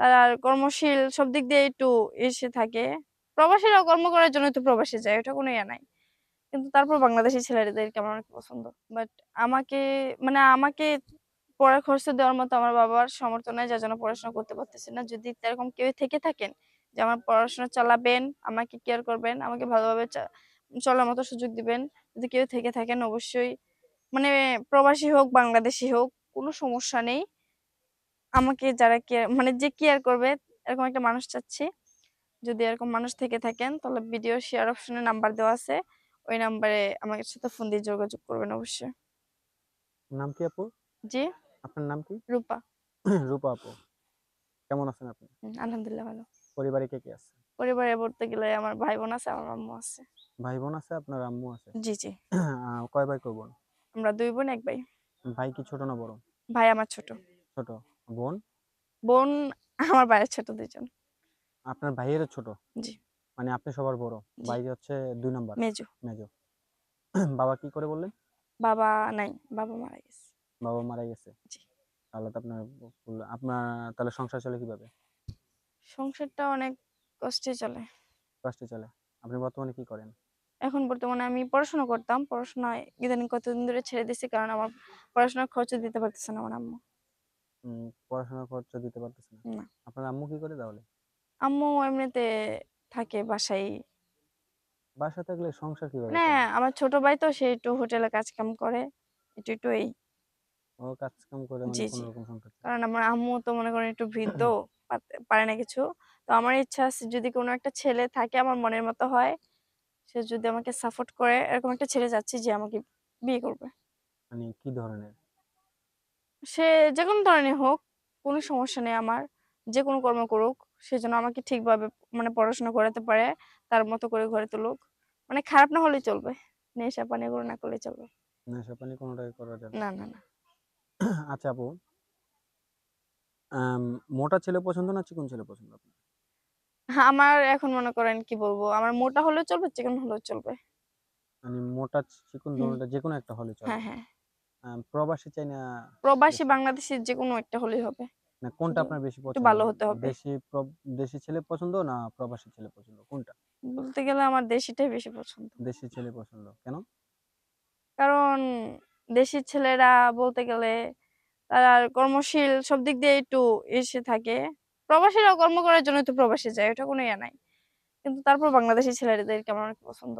তারা কর্মশীল, সব দিক দিয়ে একটু এসে থাকে। প্রবাসীরাও কর্ম করার জন্য তো প্রবাসী যায়, ওটা কোনো ইয়ে নাই। কিন্তু তারপর বাংলাদেশি ছেলেদেরকে আমার অনেক পছন্দ। বাট আমাকে মানে আমাকে পড়ার খরচ দেওয়ার মতো আমার বাবার সমর্থন নাই, যার জন্য পড়াশোনা করতে পারতেছি না। যদি এরকম কেউ থেকে থাকেন যে আমার পড়াশোনা চালাবেন, আমাকে কেয়ার করবেন, আমাকে ভালোভাবে চলার মতো সুযোগ দিবেন, যদি কেউ থেকে থাকেন অবশ্যই মানে প্রবাসী হোক, বাংলাদেশি হোক, কোনো সমস্যা নেই। আমাকে যারা কেয়ার মানে যে কেয়ার করবে এরকম একটা মানুষ চাচ্ছি। যদি এরকম মানুষ থেকে থাকেন তাহলে ভিডিও শেয়ার অপশনে নাম্বার দেওয়া আছে। ওই নাম্বারে আমার সাথে ফোন দিয়ে যোগাযোগ করবেন অবশ্যই। নাম কি আপু? জি। আপনার নাম কি? রূপা। রূপা আপু। কেমন আছেন আপনি? আলহামদুলিল্লাহ ভালো। পরিবারে কে কে আছে? পরিবারে বলতে গেলে আমার ভাই বোন আছে আমার আম্মু আছে। ভাই বোন আছে আপনার আম্মু আছে? জি জি। কয় ভাই কয় বোন? আমরা দুই বোন এক ভাই। ভাই কি ছোট না বড়? ভাই আমার ছোট। ছোট। বোন? বোন আমার বাইরের ছোট দুইজন। আপনার ভাইয়ের ছোট? জি। মানে আপনি সবার বড়? ভাই হচ্ছে দুই নাম্বার? মেজো। মেজো। বাবা কি করে বললেন? বাবা নাই বাবা মারা গেছে। বাবা মারা গেছে? জি। তাহলে তো আপনার আপনার তাহলে সংসার চলে কীভাবে? সংসারটা অনেক কষ্টে চলে। কষ্টে চলে। আপনি বর্তমানে কি করেন? এখন বর্তমানে আমি পড়াশোনা করতাম। পড়াশোনায় ইদানিং কতদিন ধরে ছেড়ে দিয়েছি কারণ আমার পড়াশোনার খরচ দিতে পারতেছে না আমার আম্মু। উম, পড়াশোনার খরচ দিতে পারতেছেন না না। আপনার আম্মু কি করে তাহলে আম্মু এমনিতে থাকে বাসায় বাসা থাকলে সংসার কীভাবে চলে? আমার ছোট ভাই তো সে একটু হোটেলে কাজ কাম করে একটু একটু এই ও কাজ কাম করে মানে জি, জি। কোনো রকম সংসার চলে। কারণ আমার আম্মু তো মনে করেন একটু বৃদ্ধ পারতে- পারে না কিছু তো আমার ইচ্ছা আছে যদি কোনো একটা ছেলে থাকে আমার মনের মতো হয় সে যদি আমাকে সাপোর্ট করে এরকম একটা ছেলে যাচ্ছে যে আমাকে বিয়ে করবে মানে কি ধরনের সে যে কোনো ধরনের হোক কোনো সমস্যা নেই আমার। যে কোনো কর্ম করুক সে যেন আমাকে ঠিকভাবে মানে পড়াশোনা করাতে পারে তার মতো করে গড়ে তুলুক। মানে খারাপ না হলেই চলবে। নেশা পানি এগুলো না করলে চলবে। নেশা পানি কোনোটাই করা যাবে না না। না আচ্ছা আপু মোটা ছেলে পছন্দ না চিকন ছেলে পছন্দ আপনার? আমার এখন মনে করেন কি বলব আমার মোটা হলেও চলবে চিকন হলেও চলবে। মানে মোটা চিকন। দুটোটা যে কোনো একটা হলে চলে হ্যাঁ হ্যাঁ। প্রবাসী চাই না প্রবাসী বাংলাদেশি যে কোনো একটা হলেই হবে। না কোনটা আপনার বেশি পছন্দ? ভালো হতে হবে। দেশি দেশি ছেলে পছন্দ না প্রবাসী ছেলে পছন্দ? কোনটা? বলতে গেলে আমার দেশিটাই বেশি পছন্দ। দেশি ছেলে পছন্দ। কেন? কারণ দেশি ছেলেরা বলতে গেলে তারা কর্মশীল সব দিক দিয়ে একটু এসে থাকে। প্রবাসীরাও কর্ম করার জন্য তো প্রবাসী যায় ওটা কোনো ইয়ে নাই। কিন্তু তারপর বাংলাদেশি ছেলেদেরকে আমার অনেক পছন্দ।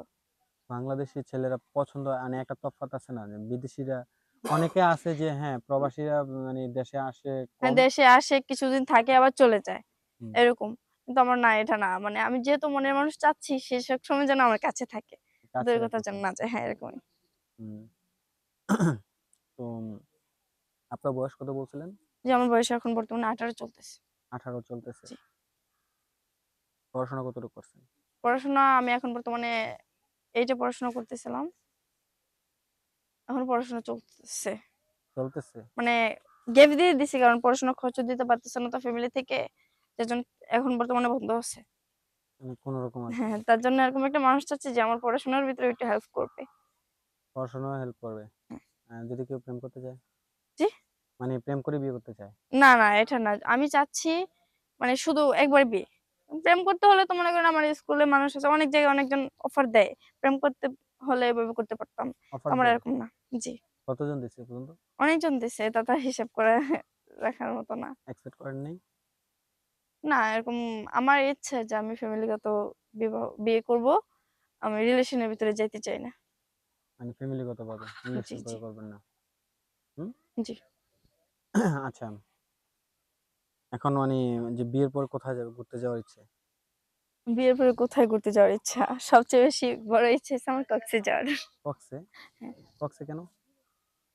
বাংলাদেশি ছেলেরা পছন্দ মানে একটা তফাৎ আছে না যে বিদেশিরা অনেকে আছে যে হ্যাঁ প্রবাসীরা মানে দেশে আসে হ্যাঁ, দেশে আসে কিছুদিন থাকে আবার চলে যায়। এরকম। কিন্তু আমার না এটা না। মানে আমি যেহেতু মনের মানুষ চাচ্ছি সে সব সময় যেন আমার কাছে থাকে। দূরের কথা যেন না যায়। হ্যাঁ এরকমই। তো আপনার বয়স কত বলছিলেন? যে আমার বয়স এখন বর্তমানে আঠারো চলতেছে। আঠারো চলতেছে। পড়াশোনা কতটুকু করছেন? পড়াশোনা আমি এখন বর্তমানে এইটা পড়াশোনা করতেছিলাম। এখন পড়াশোনা চলতেছে। চলতেছে। মানে গ্যাপ দিয়ে দিছি কারণ পড়াশোনা খরচ দিতে পারতেছে না তো ফ্যামিলি থেকে যার জন্য এখন বর্তমানে বন্ধ আছে। কোনো রকম হ্যাঁ তার জন্য এরকম একটা মানুষ চাচ্ছে যে আমার পড়াশোনার ভিতরে একটু হেল্প করবে। পড়াশোনা হেল্প করবে। হুম। যদি কেউ প্রেম করতে চায়? জি? মানে প্রেম করে বিয়ে করতে চায়? না না এটা না। আমি চাচ্ছি মানে শুধু একবার বিয়ে। প্রেম করতে হলে তো মনে করেন আমার স্কুলে মানুষ আছে অনেক জায়গায় অনেকজন অফার দেয়। প্রেম করতে হলে এভাবে করতে পারতাম। আমার এরকম না। জি। কতজন দিচ্ছে এ পর্যন্ত? অনেকজন দিছে তা তার হিসাব করে রাখার মতো না। এক্সপেক্ট করেন নাই? না এরকম আমার ইচ্ছা যে আমি ফ্যামিলিগত বিবাহ বিয়ে করব আমি রিলেশনের ভিতরে যাইতে চাই না। মানে ফ্যামিলিগত ভাবে রিলেশন করে করবেন না। হুম? জি। আচ্ছা। এখন মানে যে বিয়ের পর কোথায় যাবে ঘুরতে যাওয়ার ইচ্ছে? বিয়ের পরে কোথায় ঘুরতে যাওয়ার ইচ্ছা? সবচেয়ে বেশি বড় ইচ্ছা হচ্ছে আমার কক্সে যাওয়ার। কক্সে? হ্যাঁ। কক্সে কেন?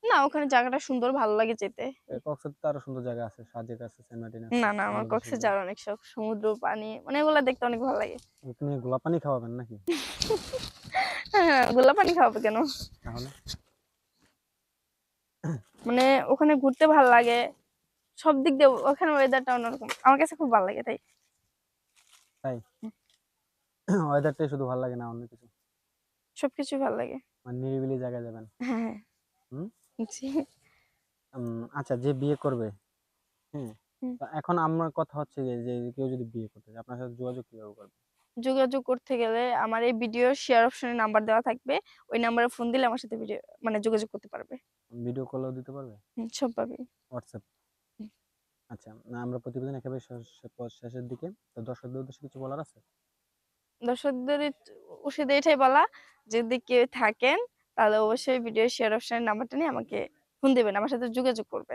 না ওখানে জায়গাটা সুন্দর ভালো লাগে যেতে। এ, কক্সে তো আরও সুন্দর জায়গা আছে সাজেক আছে সেন্ট মার্টিন আছে না না আমার কক্সে যাওয়ার অনেক শখ সমুদ্র পানি মানে এগুলো দেখতে অনেক ভালো লাগে। তুমি গোলাপ পানি খাওয়াবেন নাকি? হ্যাঁ গোলা পানি খাওয়াবে কেন? তাহলে? মানে ওখানে ঘুরতে ভালো লাগে সব দিক দিয়ে ওখানে ওয়েদারটা অন্যরকম। আমার কাছে খুব ভালো লাগে তাই। তাই? ওয়েদারটাই শুধু ভালো লাগে না অন্য কিছু? সবকিছু ভালো লাগে। মানে নিরিবিলি জায়গায় যাবেন? হ্যাঁ হুম? জি। আচ্ছা যে বিয়ে করবে হ্যাঁ এখন আমার কথা হচ্ছে যে কেউ যদি বিয়ে করতে চায় আপনার সাথে যোগাযোগ কীভাবে করবে? যোগাযোগ করতে গেলে আমার এই ভিডিও শেয়ার অপশনে নাম্বার দেওয়া থাকবে। ওই নাম্বারে ফোন দিলে আমার সাথে ভিডিও মানে যোগাযোগ করতে পারবে। ভিডিও কলও দিতে পারবে? সব পাবে হোয়াটসঅ্যাপ। আচ্ছা না, আমরা প্রতিবেদন একেবারে শেষ- শেষ- শেষের দিকে। তো দর্শকদের উদ্দেশ্যে কিছু বলার আছে? দর্শকদের ওষুধ এটাই বলা যদি কেউ থাকেন তাহলে অবশ্যই ভিডিও শেয়ার অপশনের নাম্বারটা নিয়ে আমাকে ফোন দেবেন আমার সাথে যোগাযোগ করবেন।